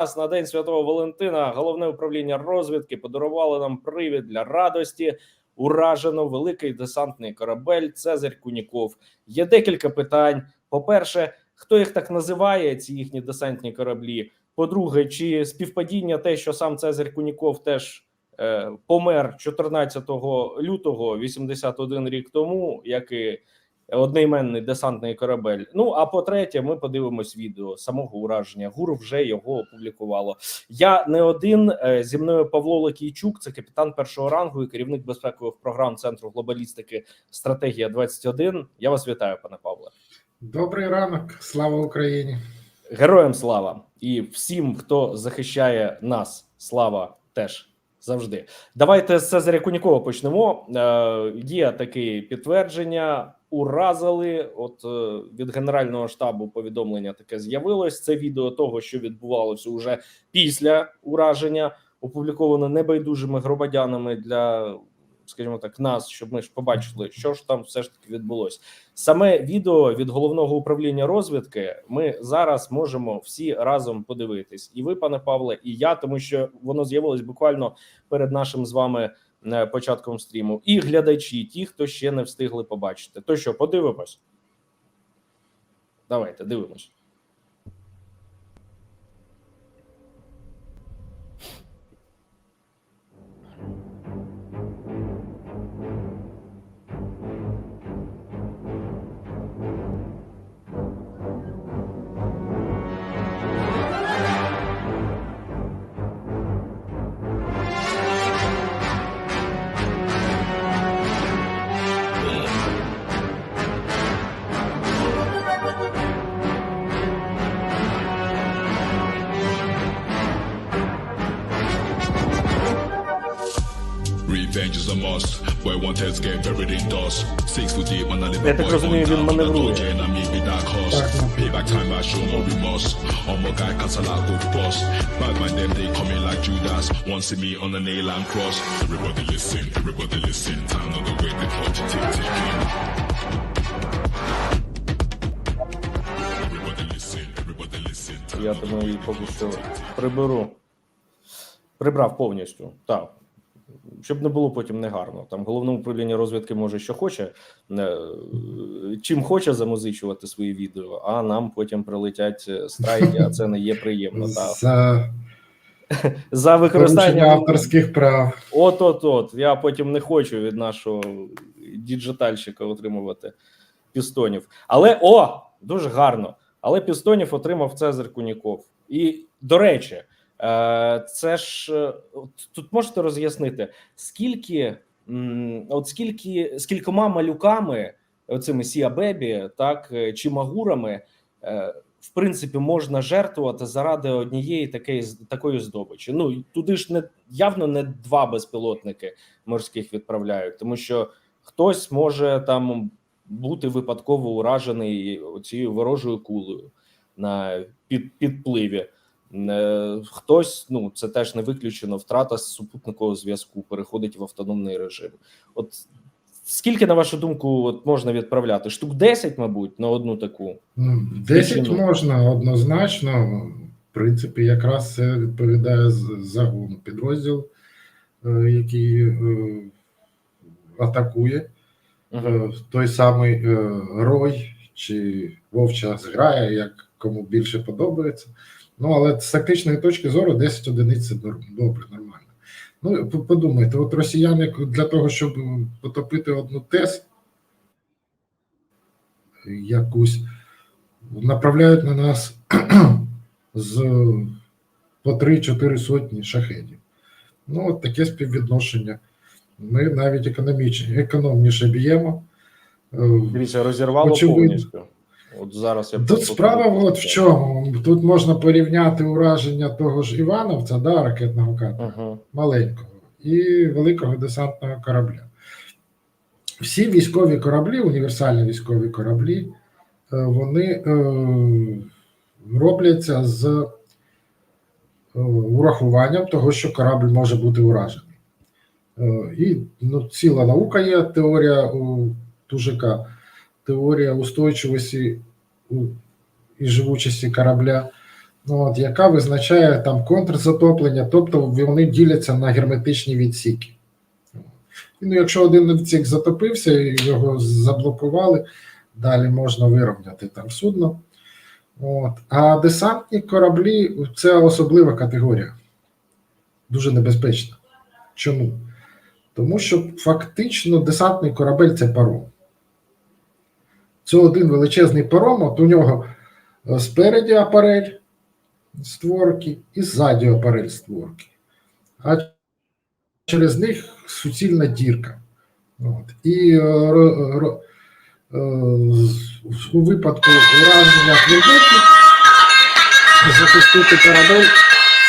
нас на День Святого Валентина головне управління розвідки подарувало нам привід для радості. Уражено великий десантний корабель Цезарь Куніков. Є декілька питань. По-перше, хто їх так називає, ці їхні десантні кораблі? По-друге, чи співпадіння те, що сам Цезарь Куніков теж е, помер 14 лютого 81 рік тому, як і одноіменний десантний корабель. Ну а по-третє, ми подивимось відео самого ураження. ГУР вже його опублікувало. Я не один е, зі мною Павло Лакійчук, це капітан першого рангу і керівник безпекових програм Центру глобалістики Стратегія 21 Я вас вітаю, пане Павле. Добрий ранок, слава Україні. Героям слава і всім, хто захищає нас. Слава теж завжди. Давайте з Цезаря Кунікова почнемо. Е, Є таке підтвердження. Уразили. От е, від Генерального штабу повідомлення таке з'явилось. Це відео того, що відбувалося уже після ураження, опубліковано небайдужими громадянами для, скажімо так, нас, щоб ми ж побачили, що ж там все ж таки відбулося. Саме відео від головного управління розвідки ми зараз можемо всі разом подивитись, і ви, пане Павле, і я, тому що воно з'явилось буквально перед нашим з вами початком стріму, і глядачі, ті, хто ще не встигли побачити. То що, подивимось? Давайте дивимось. Revenge is a must. Where one heads get buried in. Six foot deep, man, I live Я a так boy розумію, він on the маневрує. cost. Payback time, I show no remorse. On my guy, cause I like go bust. Bad man, them, they coming like Judas. Want see me on the nail and cross. Everybody listen, everybody listen. Time not to wait, the clock to tick ticking. Everybody listen, everybody listen. Я думаю, її ticking. приберу. Прибрав повністю. Так. Щоб не було потім негарно. Там головне управління розвідки може що хоче, е, чим хоче замузичувати свої відео, а нам потім прилетять е, страйки, а це не є приємно. За За використання авторських прав. От, от, от. Я потім не хочу від нашого діджитальщика отримувати пістонів. Але о, дуже гарно. Але пістонів отримав Цезар Куніков. І до речі, це ж е, тут можете роз'яснити, скільки, от скільки скількома малюками, оцими Сіабебі, так е, чи магурами. е, В принципі, можна жертвувати заради однієї такої такої здобичі. Ну туди ж не явно не два безпілотники морських відправляють, тому що хтось може там бути випадково уражений цією ворожою кулею на під, підпливі. Е, Хтось, ну це теж не виключено, втрата супутникового зв'язку переходить в автономний режим. От скільки, на вашу думку, от можна відправляти? Штук 10, мабуть, на одну таку. Ну, 10 Причину. можна однозначно. В принципі, якраз це відповідає загону підрозділ, е, який е, атакує. Е, Той самий Рой чи Вовча зграя, як кому більше подобається. Ну, але з тактичної точки зору 10 одиниць це добре, нормально. Ну, подумайте, от росіяни для того, щоб потопити одну ТЕС якусь, направляють на нас з по 3-4 сотні шахедів. Ну, от таке співвідношення. Ми навіть економіч, економніше б'ємо. Е, Дивіться, розірвало Очевидно. повністю. От зараз я Тут справа от в чому. Тут можна порівняти ураження того ж Івановця, да, ракетного катера, Мгм. маленького, і великого десантного корабля. Всі військові кораблі, універсальні військові кораблі, е, вони е, робляться з е, урахуванням того, що корабль може бути уражений. І ну, ціла наука є теорія у Тужика, теорія устойчивості і живучості корабля. ну, от, яка визначає там контрзатоплення, тобто вони діляться на герметичні відсіки. Ну, якщо один відсік затопився і його заблокували, далі можна вирівняти там судно. От. А десантні кораблі це особлива категорія. Дуже небезпечна. Чому? Тому що фактично десантний корабель це паром. Це один величезний паром, от у нього е, спереді апарель створки і ззаді апарель створки. А через них суцільна дірка. От. І е, е, у випадку ураження хвильники захистити корабель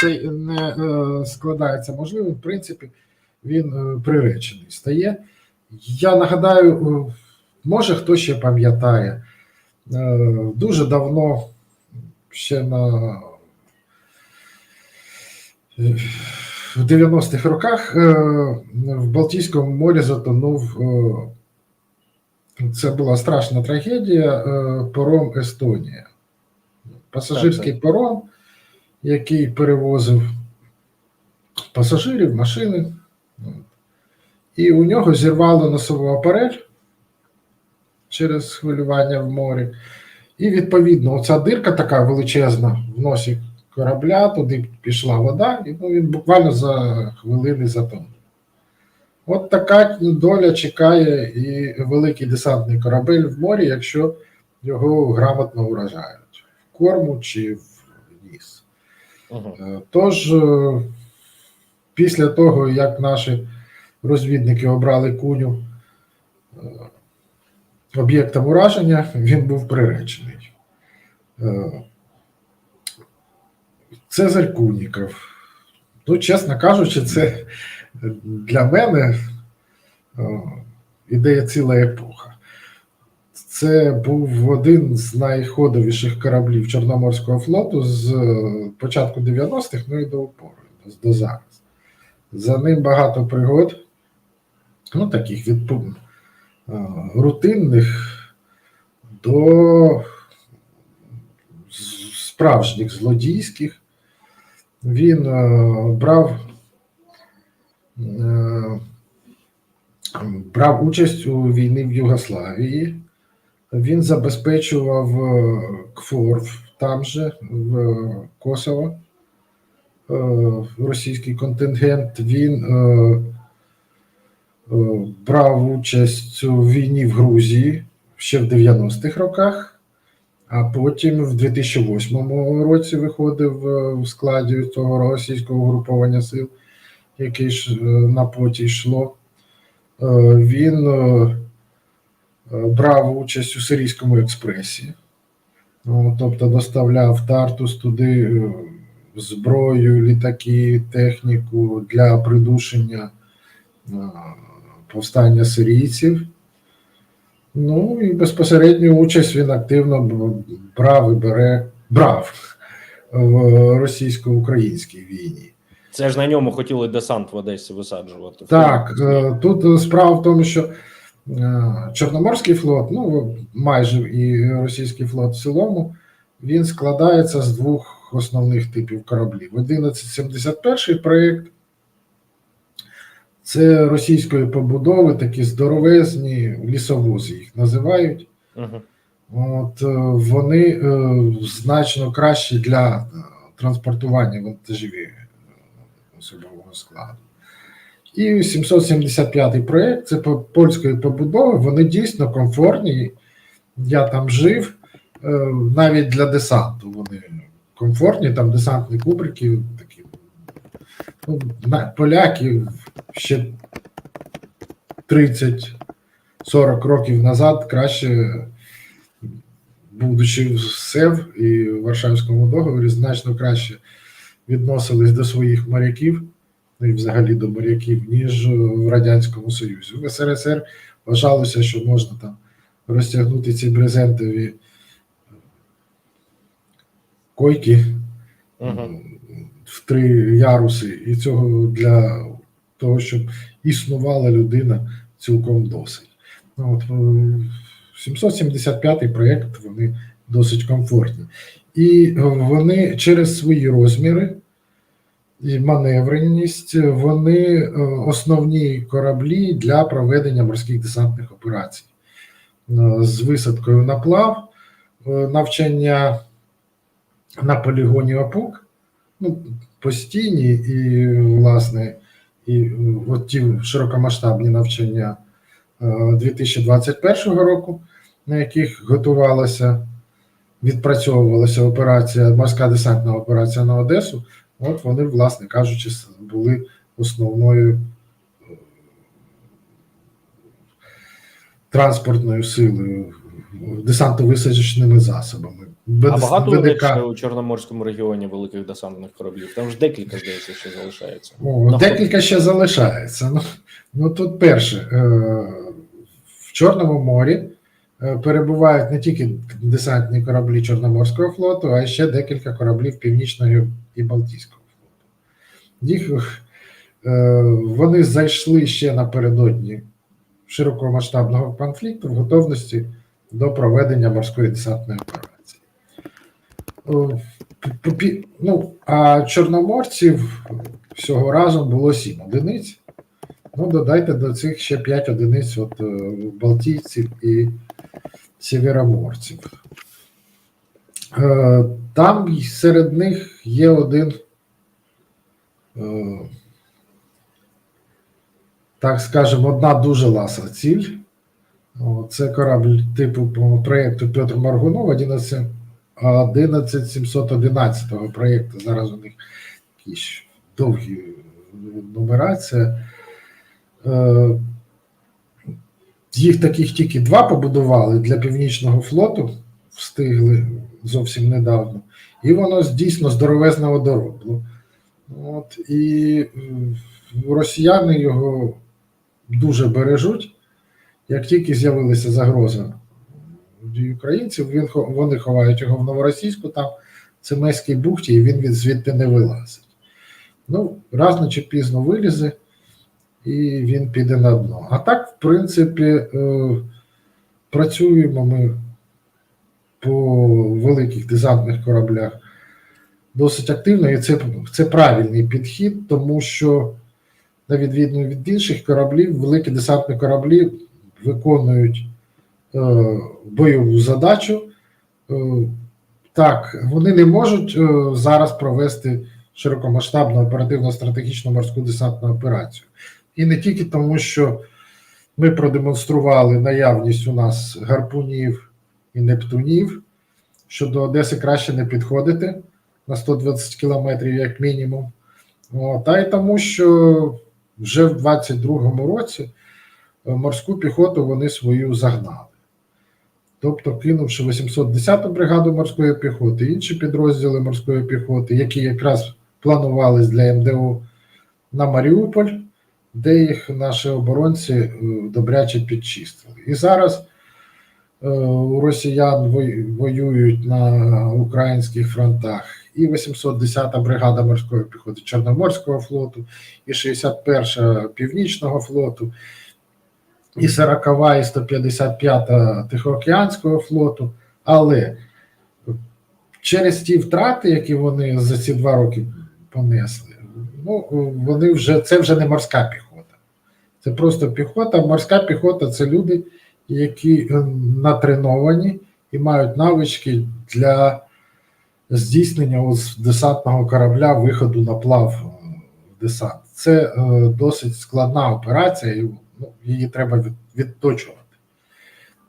це не складається можливим. В принципі, він приречений стає. Я нагадаю, може хто ще пам'ятає, е, дуже давно, ще на в 90-х роках е, в Балтійському морі затонув. е, Це була страшна трагедія. Паром Естонія. Пасажирський Так, паром, який перевозив пасажирів, машини. І у нього зірвало носову апарель через хвилювання в морі. І відповідно, оця дирка така величезна в носі корабля, туди пішла вода, і ну, він буквально за хвилини затонув. От така доля чекає і великий десантний корабель в морі, якщо його грамотно уражають в корму чи в ніс. Угу. Е, Тож, е, після того, як наші розвідники обрали куню об'єктом ураження, він був приречений. Е, Цезарь Куніков. Ну, чесно кажучи, це для мене е, ідея ціла епоха. Це був один з найходовіших кораблів Чорноморського флоту з е, початку 90-х, ну і до упору, до зараз. За ним багато пригод, ну таких від рутинних до справжніх злодійських. Він е, брав, е, брав участь у війні в Югославії. Він забезпечував е, КФОР там же, в Косово, е, російський контингент. Він е, е, брав участь у війні в Грузії ще в 90-х роках, а потім в 2008 році виходив е, в складі того російського угруповання сил, яке е, на поті йшло. Е, Він е, е, брав участь у Сирійському експресі, тобто доставляв Тартус туди е, зброю, літаки, техніку для придушення е, повстання сирійців. Ну і безпосередню участь він активно брав і бере брав в російсько-українській війні. Це ж на ньому хотіли десант в Одесі висаджувати. Так, е, тут справа в тому, що е, Чорноморський флот, ну майже і російський флот в цілому, він складається з двох основних типів кораблів. 1171 проєкт це російської побудови, такі здоровезні лісовози їх називають. Угу. От е, вони е, значно кращі для е, транспортування вантажіві е, особового складу. І 775 проєкт це по- польської побудови. Вони дійсно комфортні. Я там жив, е, навіть для десанту. Вони комфортні, там десантні кубрики поляки ще 30-40 років назад краще будучи в СЕВ і в Варшавському договорі, значно краще відносились до своїх моряків, ну і взагалі до моряків, ніж в Радянському Союзі. В СРСР вважалося, що можна там розтягнути ці брезентові койки Угу. Три яруси, і цього для того, щоб існувала людина цілком досить. Ну, От, е, 775 проєкт, вони досить комфортні. І е, вони через свої розміри і маневреність, вони е, основні кораблі для проведення морських десантних операцій Е, з висадкою на плав, е, навчання на полігоні ОПУК, ну, постійні і, власне, і е, от ті широкомасштабні навчання е, 2021 року, на яких готувалася, відпрацьовувалася операція, морська десантна операція на Одесу, от вони, власне кажучи, були основною е, транспортною силою, десантно-висадочними засобами. А багато БДК. них у Чорноморському регіоні великих десантних кораблів. Там ж декілька, здається, ще залишається. О, декілька ще залишається. Ну, ну тут перше, е, в Чорному морі е, перебувають не тільки десантні кораблі Чорноморського флоту, а ще декілька кораблів Північного і Балтійського флоту. Їх е, вони зайшли ще напередодні широкомасштабного конфлікту в готовності до проведення морської десантної Ну, а чорноморців всього разом було 7 одиниць. Ну, додайте до цих ще 5 одиниць от, е, балтійців і сєвєроморців. Е, Там серед них є один, е, так скажемо, одна дуже ласа ціль. Це корабль типу проєкту Петр Маргунов 11 11711 проєкту. Зараз у них якісь довгі нумерація. Е, Їх таких тільки два побудували для Північного флоту, встигли зовсім недавно. І воно дійсно здоровезного доробло. От, і росіяни його дуже бережуть. Як тільки з'явилася загроза від українців, він, вони ховають його в Новоросійську, там в бухті, і він від звідти не вилазить. Ну, рано чи пізно вилізе, і він піде на дно. А так, в принципі, е, працюємо ми по великих десантних кораблях досить активно, і це, це правильний підхід, тому що, на відміну від інших кораблів, великі десантні кораблі виконують бойову задачу. Е, так, вони не можуть е, зараз провести широкомасштабну оперативно-стратегічну морську десантну операцію. І не тільки тому, що ми продемонстрували наявність у нас гарпунів і нептунів, що до Одеси краще не підходити на 120 кілометрів, як мінімум. Та й тому, що вже в 22-му році е, морську піхоту вони свою загнали. Тобто, кинувши 810-ту бригаду морської піхоти, інші підрозділи морської піхоти, які якраз планувались для МДО на Маріуполь, де їх наші оборонці е, добряче підчистили. І зараз е, у росіян воюють на українських фронтах і 810-та бригада морської піхоти Чорноморського флоту, і 61-ша Північного флоту, і 40-ва, і 155-та Тихоокеанського флоту. Але через ті втрати, які вони за ці два роки понесли, ну вони вже це вже не морська піхота. Це просто піхота. Морська піхота це люди, які е, натреновані і мають навички для здійснення ось десантного корабля виходу на плав в десант. Це е, досить складна операція, ну, її треба відточувати.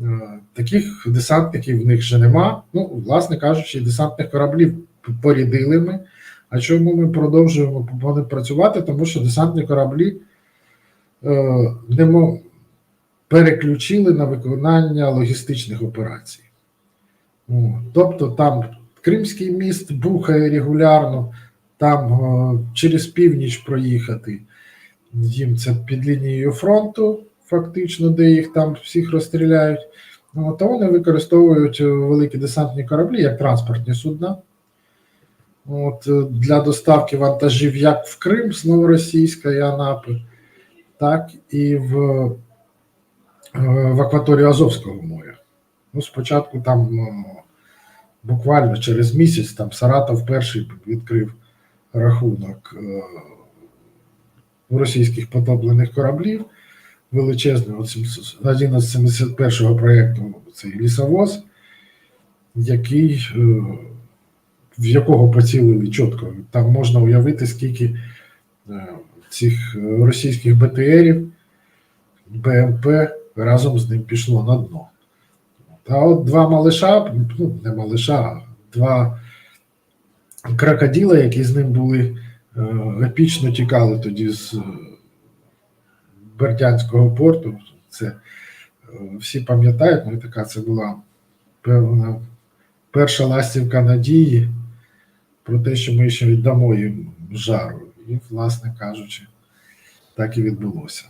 Е, Таких десантників в них ще нема. Ну, власне кажучи, десантних кораблів порідили ми. А чому ми продовжуємо по ним працювати? Тому що десантні кораблі е, не переключили на виконання логістичних операцій. Тобто там Кримський міст бухає регулярно, там е, через північ проїхати. Їм це під лінією фронту, фактично, де їх там всіх розстріляють. Ну, то вони використовують е, великі десантні кораблі як транспортні судна. От, е, для доставки вантажів як в Крим з Новоросійська і Анапи, так і в, е, в акваторію Азовського моря. Ну, спочатку там буквально через місяць там Саратов перший відкрив рахунок російських потоплених кораблів. Величезний, от 700 один з 71-го проєкту цей лісовоз, який, е, в якого поцілили чітко. Там можна уявити, скільки е, цих е, російських БТРів, БМП разом з ним пішло на дно. А от два малиша, ну не малиша, а два крокодила, які з ним були, е, епічно тікали тоді з е, Бердянського порту. Це е, всі пам'ятають, ну така це була певна перша ластівка надії про те, що ми ще віддамо їм жару. І, власне кажучи, так і відбулося.